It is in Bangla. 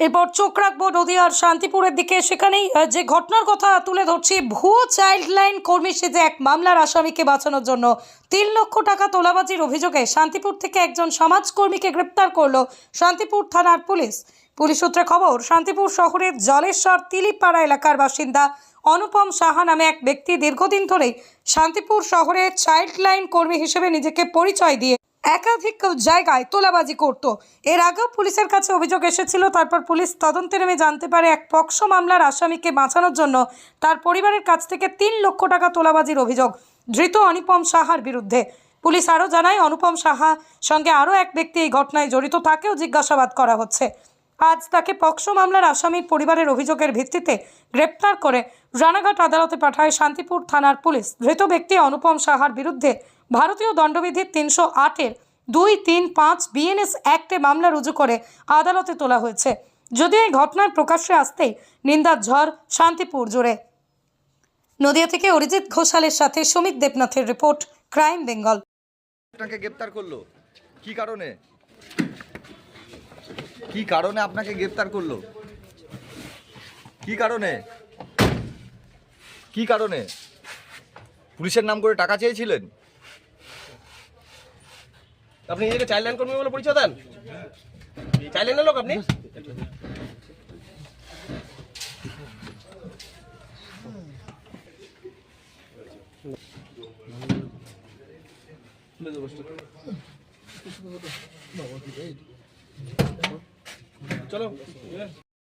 এরপর চোখ রাখব নদীয়ার শান্তিপুরের দিকে। সেখানেই যে ঘটনার কথা তুলে ধরছি, ভুয়ো চাইল্ড লাইন কর্মী সেজে এক মামলার আসামিকে বাঁচানোর জন্য তিন লক্ষ টাকা তোলাবাজির অভিযোগে শান্তিপুর থেকে একজন সমাজকর্মীকে গ্রেপ্তার করল শান্তিপুর থানার পুলিশ। পুলিশ সূত্রে খবর, শান্তিপুর শহরের জলেশ্বর তিলিপাড়া এলাকার বাসিন্দা অনুপম সাহা নামে এক ব্যক্তি দীর্ঘদিন ধরেই শান্তিপুর শহরে চাইল্ড লাইন কর্মী হিসেবে নিজেকে পরিচয় দিয়ে একাধিক জায়গায় তোলাবাজি করত। এর আগেও পুলিশের কাছে অভিযোগ এসেছিল, তারপর পুলিশ তদন্তে নেমে জানতে পারে এক পক্ষ মামলার আসামিকে বাঁচানোর জন্য তার পরিবারের কাছ থেকে তিন লক্ষ টাকা তোলাবাজির অভিযোগ ধৃত অনুপম সাহার বিরুদ্ধে। পুলিশ আরও জানায়, অনুপম সাহা সঙ্গে আরও এক ব্যক্তি এই ঘটনায় জড়িত, তাকেও জিজ্ঞাসাবাদ করা হচ্ছে। আজ তাকে পক্সো মামলার আসামির পরিবারের অভিযোগের ভিত্তিতে গ্রেপ্তার করে রানাঘাট আদালতে পাঠায় শান্তিপুর থানার পুলিশ। ধৃত ব্যক্তি অনুপম সাহার বিরুদ্ধে ভারতীয় দণ্ডবিধির তিনশো আটের দুই তিন পাঁচ বিএনএস অ্যাক্টে মামলা রুজু করে আদালতে তোলা হয়েছে। যদিও এই ঘটনার প্রকাশ্যে আসতেই নিন্দার ঝড় শান্তিপুর জুড়ে। নদিয়া থেকে অরিজিৎ ঘোষালের সাথে সুমিত দেবনাথের রিপোর্ট ক্রাইম বেঙ্গল। গ্রেপ্তার করল। কি কারণে? কি কারণে আপনাকে গ্রেপ্তার করল? কি কারণে? কি কারণে? পুলিশের নাম করে টাকা চেয়েছিলেন? আপনি নিজেকে চাইল্ড লাইন কর্মী বলে পরিচয় দেন। চাইল্ড লাইনের লোক আপনি? चलो।